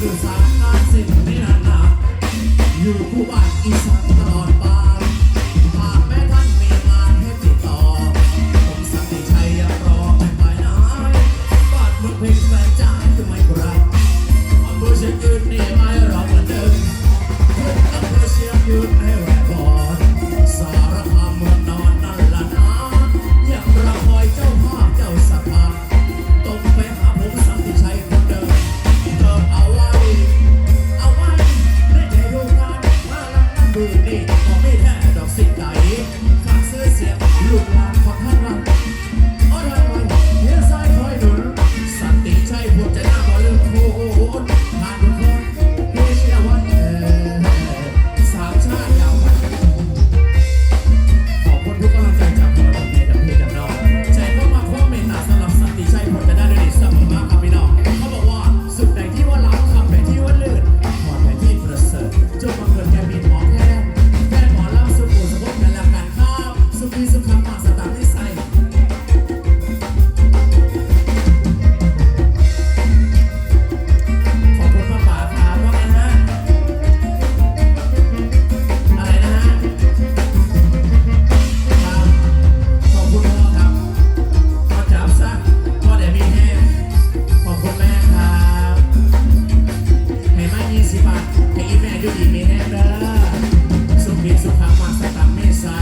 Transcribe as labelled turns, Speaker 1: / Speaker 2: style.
Speaker 1: สื่อสารการเสพไม่นานนาอยู่คู่บ้านอีสานตลอด ดูนี่ขอไม่แท้ดอกสิ่งไหนฟังเสื้อเสียงลูกลาน ให้แม่อยู่ดีมีแน่เด้อสุขีสุขภาพมาสตามไม่ใส่